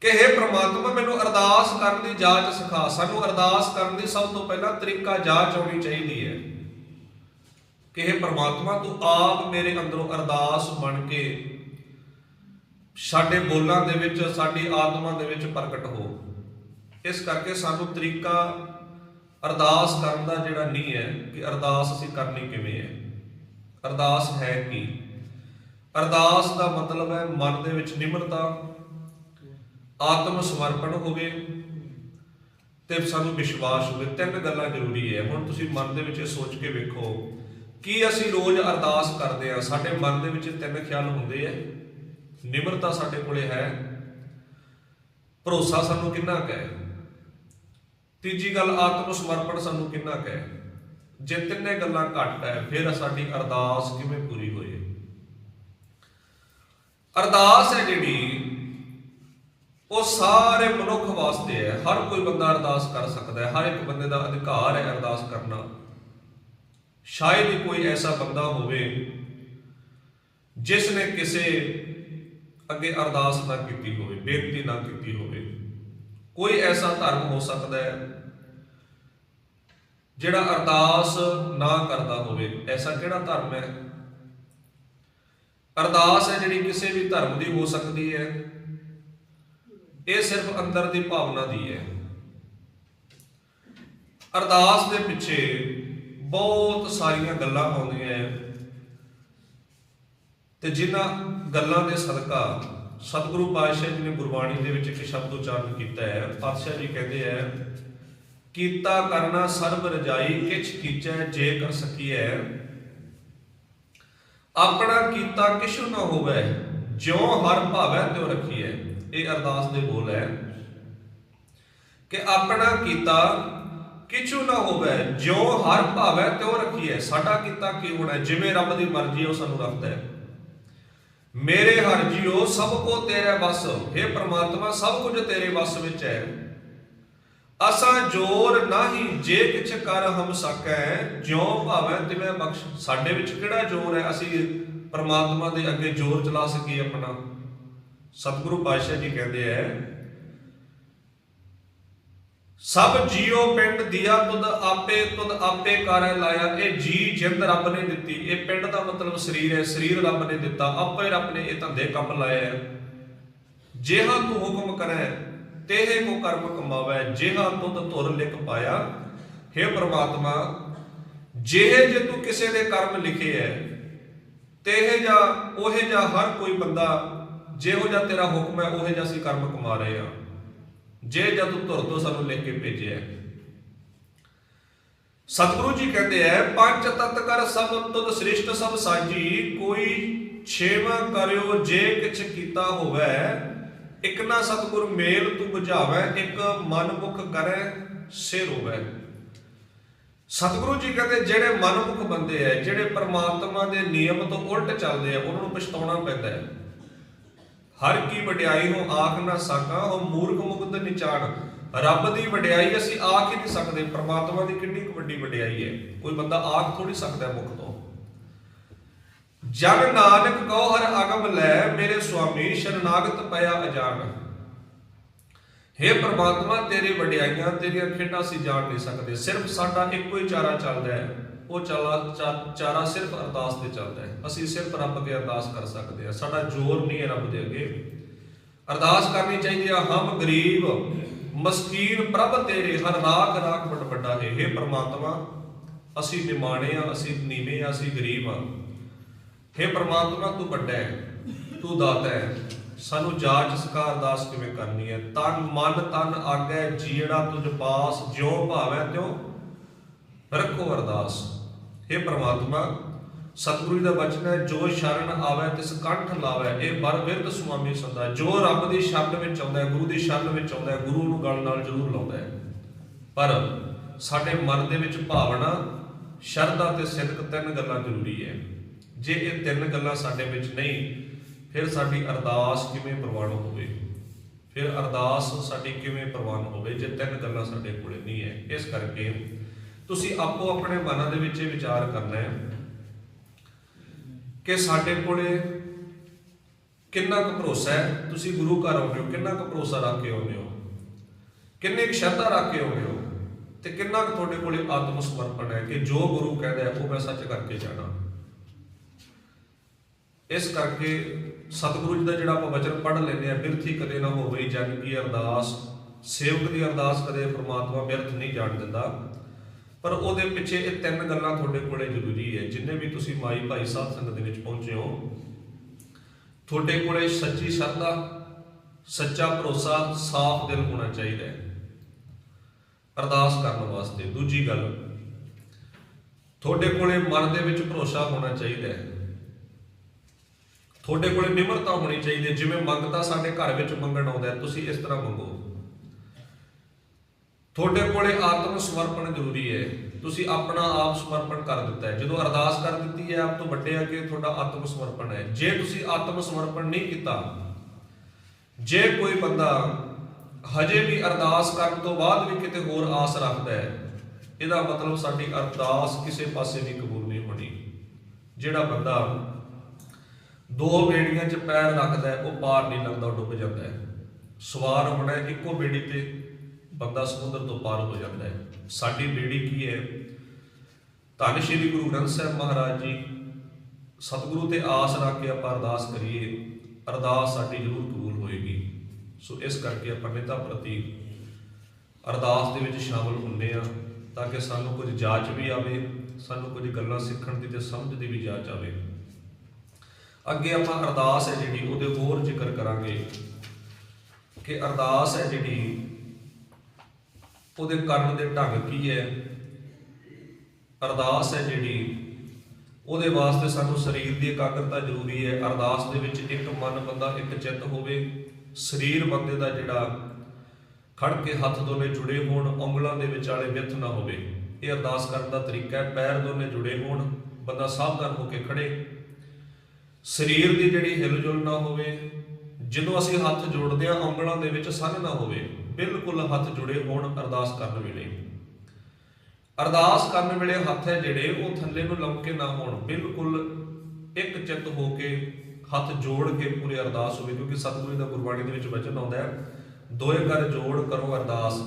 ਕਿ हे ਪ੍ਰਮਾਤਮਾ, ਮੈਨੂੰ ਅਰਦਾਸ ਕਰਨ ਦੀ ਜਾਚ ਸਿਖਾ। ਸਾਨੂੰ ਅਰਦਾਸ ਕਰਨ ਦੀ ਸਭ ਤੋਂ ਪਹਿਲਾਂ ਤਰੀਕਾ ਜਾਚ ਆਉਣੀ ਚਾਹੀਦੀ ਹੈ। ਕਿ हे ਪ੍ਰਮਾਤਮਾ, ਤੂੰ ਆਪ ਮੇਰੇ ਅੰਦਰੋਂ ਅਰਦਾਸ ਬਣ ਕੇ ਸਾਡੇ ਬੋਲਾਂ ਦੇ ਵਿੱਚ, ਸਾਡੀ ਆਤਮਾ ਦੇ ਵਿੱਚ ਪ੍ਰਗਟ ਹੋ। ਇਸ ਕਰਕੇ ਸਾਨੂੰ ਤਰੀਕਾ ਅਰਦਾਸ ਕਰਨ ਦਾ ਜਿਹੜਾ ਨਹੀਂ ਹੈ ਕਿ ਅਰਦਾਸ ਅਸੀਂ ਕਰਨੀ ਕਿਵੇਂ ਹੈ? ਅਰਦਾਸ ਹੈ ਕੀ? ਅਰਦਾਸ ਦਾ ਮਤਲਬ ਹੈ ਮਨ ਦੇ ਵਿੱਚ ਨਿਮਰਤਾ, ਆਤਮ ਸਮਰਪਣ ਹੋਵੇ ਤੇ ਸਾਨੂੰ ਵਿਸ਼ਵਾਸ ਹੋਵੇ। ਤਿੰਨ ਗੱਲਾਂ ਜ਼ਰੂਰੀ ਹੈ। ਹੁਣ ਤੁਸੀਂ ਮਨ ਦੇ ਵਿੱਚ ਇਹ ਸੋਚ ਕੇ ਵੇਖੋ ਕੀ ਅਸੀਂ ਰੋਜ਼ ਅਰਦਾਸ ਕਰਦੇ ਆ ਸਾਡੇ ਮਨ ਦੇ ਵਿੱਚ ਤਿੰਨ ਖਿਆਲ ਹੁੰਦੇ ਆ ਨਿਮਰਤਾ ਸਾਡੇ ਕੋਲੇ ਹੈ। ਭਰੋਸਾ ਸਾਨੂੰ ਕਿੰਨਾ ਕੁ ਹੈ? ਤੀਜੀ ਗੱਲ ਆਤਮ ਸਮਰਪਣ ਸਾਨੂੰ ਕਿੰਨਾ ਕੁ ਹੈ? ਜੇ ਤਿੰਨੇ ਗੱਲਾਂ ਘੱਟ ਹੈ, ਫਿਰ ਸਾਡੀ ਅਰਦਾਸ ਕਿਵੇਂ ਪੂਰੀ ਹੋਏ? ਅਰਦਾਸ ਹੈ ਜਿਹੜੀ, ਉਹ ਸਾਰੇ ਮਨੁੱਖ ਵਾਸਤੇ ਹੈ। ਹਰ ਕੋਈ ਬੰਦਾ ਅਰਦਾਸ ਕਰ ਸਕਦਾ ਹੈ। ਹਰ ਇੱਕ ਬੰਦੇ ਦਾ ਅਧਿਕਾਰ ਹੈ ਅਰਦਾਸ ਕਰਨਾ। ਸ਼ਾਇਦ ਹੀ ਕੋਈ ਐਸਾ ਬੰਦਾ ਹੋਵੇ, ਜਿਸ ਨੇ ਕਿਸੇ ਅੱਗੇ ਅਰਦਾਸ ਨਾ ਕੀਤੀ ਹੋਵੇ, ਬੇਨਤੀ ਨਾ ਕੀਤੀ ਹੋਵੇ। ਕੋਈ ਐਸਾ ਧਰਮ ਹੋ ਸਕਦਾ ਹੈ ਜਿਹੜਾ ਅਰਦਾਸ ਨਾ ਕਰਦਾ ਹੋਵੇ? ਐਸਾ ਕਿਹੜਾ ਧਰਮ ਹੈ? ਅਰਦਾਸ ਹੈ ਜਿਹੜੀ ਕਿਸੇ ਵੀ ਧਰਮ ਦੀ ਹੋ ਸਕਦੀ ਹੈ। ਇਹ ਸਿਰਫ ਅੰਦਰ ਦੀ ਭਾਵਨਾ ਦੀ ਹੈ। ਅਰਦਾਸ ਦੇ ਪਿੱਛੇ ਬਹੁਤ ਸਾਰੀਆਂ ਗੱਲਾਂ ਆਉਂਦੀਆਂ ਤੇ ਜਿਨ੍ਹਾਂ ਗੱਲਾਂ ਦੇ ਸਦਕਾ ਸਤਿਗੁਰੂ ਪਾਤਸ਼ਾਹ ਜੀ ਨੇ ਗੁਰਬਾਣੀ ਦੇ ਵਿੱਚ ਇੱਕ ਸ਼ਬਦ ਉਚਾਰਨ ਕੀਤਾ ਹੈ। ਪਾਤਸ਼ਾਹ ਜੀ ਕਹਿੰਦੇ ਹੈ ਕੀਤਾ ਕਰਨਾ ਸਰਬ ਰਜਾਈ, ਕਿਛ ਕੀਚੈ ਜੇ ਕਰ ਸਕੀਐ। ਆਪਣਾ ਕੀਤਾ ਕਿਛੁ ਨਾ ਹੋਵੇ, ਜਿਉ ਹਰ ਭਾਵੈ ਤਿਉ ਰਖੀਐ। ਇਹ ਅਰਦਾਸ ਦੇ ਬੋਲ ਹੈ ਕਿ ਆਪਣਾ ਕੀਤਾ ਕਿਛੁ ਨਾ ਹੋਵੇ, ਜਿਉ ਹਰ ਭਾਵੈ ਤਿਉ ਰਖੀਐ। ਸਾਡਾ ਕੀਤਾ ਕੀ ਹੋਣਾ ਜਿਵੇਂ ਰੱਬ ਦੀ ਮਰਜ਼ੀ ਹੈ, ਉਹ ਸਾਨੂੰ ਰੱਖਦਾ ਹੈ। ਮੇਰੇ ਹਰ ਜੀਓ, ਸਭ ਕੋ ਤੇਰੇ ਵੱਸ। ਹੈ ਪ੍ਰਮਾਤਮਾ, ਸਭ ਕੁਝ ਤੇਰੇ ਵੱਸ ਵਿੱਚ ਹੈ। ਅਸਾਂ ਜੋਰ ਨਹੀਂ, ਜੇ ਕਿਛ ਕਰ ਹਮ ਸਕੈ, ਜਿਉ ਭਾਵੈ ਤਿਵੇਂ ਬਖਸ਼। ਸਾਡੇ ਵਿੱਚ ਕਿਹੜਾ ਜੋਰ ਹੈ? ਅਸੀਂ ਪ੍ਰਮਾਤਮਾ ਦੇ ਅੱਗੇ ਜੋਰ ਚਲਾ ਸਕੀਏ ਆਪਣਾ। ਸਤਿਗੁਰੂ ਪਾਤਸ਼ਾਹ ਜੀ ਕਹਿੰਦੇ ਐ ਸਭ ਜੀਉ ਪਿੰਡ ਦਿਆ ਤੁਧ ਆਪੇ ਤੁਧ ਆਪੇ ਕਾਰੈ ਲਾਇਆ। ਇਹ ਜੀ ਜਿੰਦ ਰੱਬ ਨੇ ਦਿੱਤੀ। ਇਹ ਪਿੰਡ ਦਾ ਮਤਲਬ ਸਰੀਰ ਹੈ। ਸਰੀਰ ਰੱਬ ਨੇ ਦਿੱਤਾ। ਆਪੇ ਰੱਬ ਨੇ ਇਹ ਧੰਦੇ ਕੰਮ ਲਾਇਆ ਹੈ। ਜਿਹਾ ਤੂੰ ਹੁਕਮ ਕਰੈ ਤੇਹੇ ਕੋ ਕਰਮ ਕਮਾਵੈ ਜਿਹਾ ਤੁਧ ਧੁਰ ਲਿਖ ਪਾਇਆ हे ਪ੍ਰਮਾਤਮਾ, ਜਿਹੇ ਜੇ ਤੂੰ ਕਿਸੇ ਦੇ ਕਰਮ ਲਿਖੇ ਐ ਤੇਹੇ ਜਾ ਉਹੇ ਜਾ ਹਰ ਕੋਈ ਬੰਦਾ, ਜਿਹੋ ਜਿਹਾ ਤੇਰਾ ਹੁਕਮ ਹੈ, ਉਹੇ ਜਿਹਾ ਅਸੀਂ ਕਰਮ ਕਮਾ ਰਹੇ ਆ ਜੇ ਜਦ ਤੂੰ ਧੁਰ ਤੋਂ ਸਾਨੂੰ ਲਿਖ ਕੇ ਭੇਜਿਆ ਸਤਿਗੁਰੂ ਜੀ ਕਹਿੰਦੇ ਐ ਪੰਜ ਤਤ ਕਰ ਸਭ, ਤੁਧ ਸ੍ਰਿਸ਼ਟ ਸਭ ਸਾਜੀ ਕੋਈ ਛੇਵਾਂ ਕਰਿਓ ਜੇ ਕਿਛ ਕੀਤਾ ਹੋਵੇ। ਇਕ ਨਾ ਸਤਿਗੁਰ ਮੇਲ ਤੂੰ 부ਝਾਵੈ ਇੱਕ ਮਨ ਮੁਖ ਕਰੈ, ਸਿਰ ਹੋਵੇ। ਸਤਿਗੁਰੂ ਜੀ ਕਹਿੰਦੇ, ਜਿਹੜੇ ਮਨਮੁਖ ਬੰਦੇ ਐ ਜਿਹੜੇ ਪਰਮਾਤਮਾ ਦੇ ਨਿਯਮ ਤੋਂ ਉਲਟ ਚੱਲਦੇ ਆ, ਉਹਨਾਂ ਨੂੰ ਪਛਤਾਉਣਾ ਪੈਂਦਾ ਹੈ। ਹਰ ਕੀ ਵਡਿਆਈ ਨੂੰ ਆਖ ਨਾ ਸਕਾਂ, ਉਹ ਮੂਰਖ ਮੁਕਤ ਨਿਚਾਣ। ਰੱਬ ਦੀ ਵਡਿਆਈ ਅਸੀਂ ਆਖ ਹੀ ਨਹੀਂ ਸਕਦੇ, ਪ੍ਰਮਾਤਮਾ ਦੀ ਕਿੰਨੀ ਕੁ ਵੱਡੀ ਵਡਿਆਈ ਹੈ। ਕੋਈ ਬੰਦਾ ਆਖ ਥੋੜੀ ਸਕਦਾ ਹੈ ਮੁਖ ਤੋਂ। ਜਗ ਨਾਨਕ ਕਉ ਹਰ ਅਗਮ ਲੈ, ਮੇਰੇ ਸੁਆਮੀ ਸ਼ਰਨਾਗਤ ਪਿਆ ਅਜਾਨ। ਹੇ ਪ੍ਰਮਾਤਮਾ, ਤੇਰੀ ਵਡਿਆਈਆਂ, ਤੇਰੀਆਂ ਖੇਡਾਂ ਅਸੀਂ ਜਾਣ ਨਹੀਂ ਸਕਦੇ। ਸਿਰਫ ਸਾਡਾ ਇੱਕੋ ਹੀ ਚਾਰਾ ਚੱਲਦਾ ਹੈ। ਉਹ ਚਾਲਾ ਚਾਰਾ ਸਿਰਫ ਅਰਦਾਸ ਤੇ ਚੱਲਦਾ ਹੈ। ਅਸੀਂ ਸਿਰਫ ਰੱਬ ਅੱਗੇ ਅਰਦਾਸ ਕਰ ਸਕਦੇ ਹਾਂ। ਸਾਡਾ ਜ਼ੋਰ ਨਹੀਂ ਹੈ ਰੱਬ ਦੇ ਅੱਗੇ। ਅਰਦਾਸ ਕਰਨੀ ਚਾਹੀਦੀ ਆ, ਹਮ ਗਰੀਬ, ਮਸਕੀਨ ਪ੍ਰਭ ਤੇਰੇ, ਹਰ ਰਾਖ ਰਾਖ ਬਟ ਵੱਡਾ ਹੈ। हे ਪ੍ਰਮਾਤਮਾ, ਅਸੀਂ ਨਿਮਾਣੇ ਆ, ਅਸੀਂ ਨੀਵੇਂ ਆ, ਅਸੀਂ ਗਰੀਬ ਆ। हे ਪ੍ਰਮਾਤਮਾ, ਤੂੰ ਵੱਡਾ ਹੈ, ਤੂੰ ਦਾਤਾ ਹੈ। ਸਾਨੂੰ ਜਾਚ ਸਕਾ ਅਰਦਾਸ ਕਿਵੇਂ ਕਰਨੀ ਹੈ? ਤਨ, ਮਨ, ਤਨ ਆਗੇ ਜੀੜਾ ਤੁਝ ਪਾਸ, ਜਿਉ ਭਾਵੈ ਤਿਉ ਰੱਖੋ ਅਰਦਾਸ। हे ਪ੍ਰਮਾਤਮਾ, ਸਤਿਗੁਰੂ ਦਾ ਬਚਨ ਹੈ, ਜੋ ਸ਼ਰਨ ਆਵੇ ਤਿਸ ਕੰਠ ਲਾਵੇ। ਇਹ ਬਰ ਸੁਆਮੀ ਸੰਦਾ, ਜੋ ਰੱਬ ਦੀ ਸ਼ਰਨ ਵਿੱਚ ਆਉਂਦਾ ਹੈ, ਗੁਰੂ ਦੀ ਸ਼ਰਨ ਵਿੱਚ ਆਉਂਦਾ ਹੈ, ਗੁਰੂ ਨੂੰ ਗਲ ਨਾਲ ਜ਼ਰੂਰ ਲਾਉਂਦਾ ਹੈ। ਪਰ ਸਾਡੇ ਮਨ ਦੇ ਵਿੱਚ ਭਾਵਨਾ, ਸ਼ਰਧਾ ਤੇ ਸਿਦਕ ਤਿੰਨ ਗੱਲਾਂ ਜ਼ਰੂਰੀ ਹੈ। ਜੇ ਇਹ ਤਿੰਨ ਗੱਲਾਂ ਸਾਡੇ ਵਿੱਚ ਨਹੀਂ, ਫਿਰ ਸਾਡੀ ਅਰਦਾਸ ਕਿਵੇਂ ਪ੍ਰਵਾਨ ਹੋਵੇ? ਫਿਰ ਅਰਦਾਸ ਸਾਡੀ ਕਿਵੇਂ ਪ੍ਰਵਾਨ ਹੋਵੇ, ਜੇ ਤਿੰਨ ਗੱਲਾਂ ਸਾਡੇ ਕੋਲੇ ਨਹੀਂ ਹੈ? ਇਸ ਕਰਕੇ ਤੁਸੀਂ ਆਪੋ ਆਪਣੇ ਮਨਾਂ ਦੇ ਵਿੱਚ ਇਹ ਵਿਚਾਰ ਕਰਨਾ ਹੈ ਕਿ ਸਾਡੇ ਕੋਲੇ ਕਿੰਨਾ ਕੁ ਭਰੋਸਾ ਹੈ? ਤੁਸੀਂ ਗੁਰੂ ਘਰ ਆਉਂਦੇ ਹੋ, ਕਿੰਨਾ ਕੁ ਭਰੋਸਾ ਰੱਖ ਕੇ ਆਉਂਦੇ ਹੋ? ਕਿੰਨੀ ਕੁ ਸ਼ਰਧਾ ਰੱਖ ਕੇ ਆਉਂਦੇ ਹੋ? ਤੇ ਕਿੰਨਾ ਕੁ ਤੁਹਾਡੇ ਕੋਲੇ ਆਤਮ ਸਮਰਪਣ ਹੈ ਕਿ ਜੋ ਗੁਰੂ ਕਹਿੰਦਾ ਉਹ ਮੈਂ ਸੱਚ ਕਰਕੇ ਜਾਣਾ? ਇਸ ਕਰਕੇ ਸਤਿਗੁਰੂ ਜੀ ਦਾ ਜਿਹੜਾ ਆਪਾਂ ਵਚਨ ਪੜ੍ਹ ਲੈਂਦੇ ਆ ਬਿਰਥੀ ਕਦੇ ਨਾ ਹੋਵੇ, ਜਨ ਕੀ ਅਰਦਾਸ, ਸੇਵਕ ਦੀ ਅਰਦਾਸ ਕਦੇ ਪ੍ਰਮਾਤਮਾ ਬਿਰਥ ਨਹੀਂ ਜਾਣ ਦਿੰਦਾ। ਪਰ ਉਹਦੇ ਪਿੱਛੇ ਇਹ ਤਿੰਨ ਗੱਲਾਂ ਤੁਹਾਡੇ ਕੋਲੇ ਜ਼ਰੂਰੀ ਹੈ। ਜਿੰਨੇ ਵੀ ਤੁਸੀਂ ਮਾਈ ਭਾਈ ਸਾਹਿਬ ਸੰਗਤ ਦੇ ਵਿੱਚ ਪਹੁੰਚੇ ਹੋ, ਤੁਹਾਡੇ ਕੋਲੇ ਸੱਚੀ ਸ਼ਰਧਾ, ਸੱਚਾ ਭਰੋਸਾ ਸਾਫ਼ ਦਿਲ ਹੋਣਾ ਚਾਹੀਦਾ ਹੈ। ਅਰਦਾਸ ਕਰਨ ਵਾਸਤੇ। ਦੂਜੀ ਗੱਲ, ਤੁਹਾਡੇ ਕੋਲੇ ਮਨ ਦੇ ਵਿੱਚ ਭਰੋਸਾ ਹੋਣਾ ਚਾਹੀਦਾ ਹੈ। ਤੁਹਾਡੇ ਕੋਲੇ ਨਿਮਰਤਾ ਹੋਣੀ ਚਾਹੀਦੀ ਹੈ। ਜਿਵੇਂ ਮੰਗਤਾ ਸਾਡੇ ਘਰ ਵਿੱਚ ਮੰਗਣ ਆਉਂਦਾ ਤੁਸੀਂ ਇਸ ਤਰ੍ਹਾਂ ਮੰਗੋ। ਤੁਹਾਡੇ ਕੋਲੇ ਆਤਮ ਸਮਰਪਣ ਜ਼ਰੂਰੀ ਹੈ। ਤੁਸੀਂ ਆਪਣਾ ਆਪ ਸਮਰਪਣ ਕਰ ਦਿੱਤਾ ਹੈ। ਜਦੋਂ ਅਰਦਾਸ ਕਰ ਦਿੱਤੀ ਹੈ ਆਪ ਤੋਂ ਵੱਡੇ ਆ ਅੱਗੇ ਤੁਹਾਡਾ ਆਤਮ ਸਮਰਪਣ ਹੈ। ਜੇ ਤੁਸੀਂ ਆਤਮ ਸਮਰਪਣ ਨਹੀਂ ਕੀਤਾ ਜੇ ਕੋਈ ਬੰਦਾ ਹਜੇ ਵੀ ਅਰਦਾਸ ਕਰਨ ਤੋਂ ਬਾਅਦ ਵੀ ਕਿਤੇ ਹੋਰ ਆਸ ਰੱਖਦਾ ਹੈ ਇਹਦਾ ਮਤਲਬ ਸਾਡੀ ਅਰਦਾਸ ਕਿਸੇ ਪਾਸੇ ਵੀ ਕਬੂਲ ਨਹੀਂ ਹੋਣੀ। ਜਿਹੜਾ ਬੰਦਾ ਦੋ ਬੇੜੀਆਂ 'ਚ ਪੈਰ ਰੱਖਦਾ ਹੈ, ਉਹ ਪਾਰ ਨਹੀਂ ਲੱਗਦਾ ਉਹ ਡੁੱਬ ਜਾਂਦਾ ਹੈ। ਸਵਾਰ ਹੋਣਾ ਇੱਕੋ ਬੇੜੀ ਤੇ ਬੰਦਾ ਸਮੁੰਦਰ ਤੋਂ ਪਾਰ ਹੋ ਜਾਂਦਾ ਹੈ। ਸਾਡੀ ਬੇੜੀ ਕੀ ਹੈ? ਧੰਨ ਸ਼੍ਰੀ ਗੁਰੂ ਗ੍ਰੰਥ ਸਾਹਿਬ ਮਹਾਰਾਜ ਜੀ, ਸਤਿਗੁਰੂ ਤੇ ਆਸ ਰੱਖ ਕੇ ਆਪਾਂ ਅਰਦਾਸ ਕਰੀਏ, ਅਰਦਾਸ ਸਾਡੀ ਜ਼ਰੂਰ ਕਬੂਲ ਹੋਏਗੀ। ਸੋ ਇਸ ਕਰਕੇ ਆਪਾਂ ਨਿਤਾ ਪ੍ਰਤੀ ਅਰਦਾਸ ਦੇ ਵਿੱਚ ਸ਼ਾਮਲ ਹੁੰਨੇ ਆ ਤਾਂ ਕਿ ਸਾਨੂੰ ਕੁਝ ਜਾਂਚ ਵੀ ਆਵੇ, ਸਾਨੂੰ ਕੁਝ ਗੱਲਾਂ ਸਿੱਖਣ ਦੀ ਤੇ ਸਮਝ ਦੀ ਵੀ ਜਾਚ ਆਵੇ। ਅੱਗੇ ਆਪਾਂ ਅਰਦਾਸ ਹੈ ਜਿਹੜੀ, ਉਹਦੇ ਹੋਰ ਜ਼ਿਕਰ ਕਰਾਂਗੇ ਕਿ ਅਰਦਾਸ ਹੈ ਜਿਹੜੀ ਉਹਦੇ ਕਰਨ ਦੇ ਢੰਗ ਕੀ ਹੈ? ਅਰਦਾਸ ਹੈ ਜਿਹੜੀ। ਉਹਦੇ ਵਾਸਤੇ ਸਾਨੂੰ ਸਰੀਰ ਦੀ ਇਕਾਗਰਤਾ ਜ਼ਰੂਰੀ ਹੈ। ਅਰਦਾਸ ਦੇ ਵਿੱਚ ਇੱਕ ਮਨ ਬੰਦਾ ਇੱਕ ਚਿੱਤ ਹੋਵੇ। ਸਰੀਰ ਬੰਦੇ ਦਾ ਜਿਹੜਾ ਖੜ ਕੇ ਹੱਥ ਦੋਨੇ ਜੁੜੇ ਹੋਣ, ਉਂਗਲਾਂ ਦੇ ਵਿਚਾਲੇ ਵਿੱਥ ਨਾ ਹੋਵੇ। ਇਹ ਅਰਦਾਸ ਕਰਨ ਦਾ ਤਰੀਕਾ ਹੈ। ਪੈਰ ਦੋਨੇ ਜੁੜੇ ਹੋਣ, ਬੰਦਾ ਸਾਵਧਾਨ ਹੋ ਕੇ ਖੜੇ ਸਰੀਰ ਦੀ ਜਿਹੜੀ ਹਿਲਜੁਲ ਨਾ ਹੋਵੇ। ਜਦੋਂ ਅਸੀਂ ਹੱਥ ਜੋੜਦੇ ਹਾਂ, ਉਂਗਲਾਂ ਦੇ ਵਿੱਚ ਸੰਨ ਨਾ ਹੋਵੇ। ਬਿਲਕੁਲ ਹੱਥ ਜੁੜੇ ਹੋਣ ਅਰਦਾਸ ਕਰਨ ਵੇਲੇ। ਅਰਦਾਸ ਕਰਨ ਵੇਲੇ ਹੱਥ ਹੈ ਜਿਹੜੇ, ਉਹ ਥੱਲੇ ਨੂੰ ਲੰਮਕੇ ਨਾ ਹੋਣ। ਬਿਲਕੁਲ ਇੱਕ ਚਿੱਤ ਹੋ ਕੇ ਹੱਥ ਜੋੜ ਕੇ ਪੂਰੀ ਅਰਦਾਸ ਹੋਵੇ, ਕਿਉਂਕਿ ਸਤਿਗੁਰੂ ਦਾ ਗੁਰਬਾਣੀ ਦੇ ਵਿੱਚ ਵਚਨ ਆਉਂਦਾ ਹੈ, ਦੋਏ ਕਰ ਜੋੜ ਕਰੋ ਅਰਦਾਸ।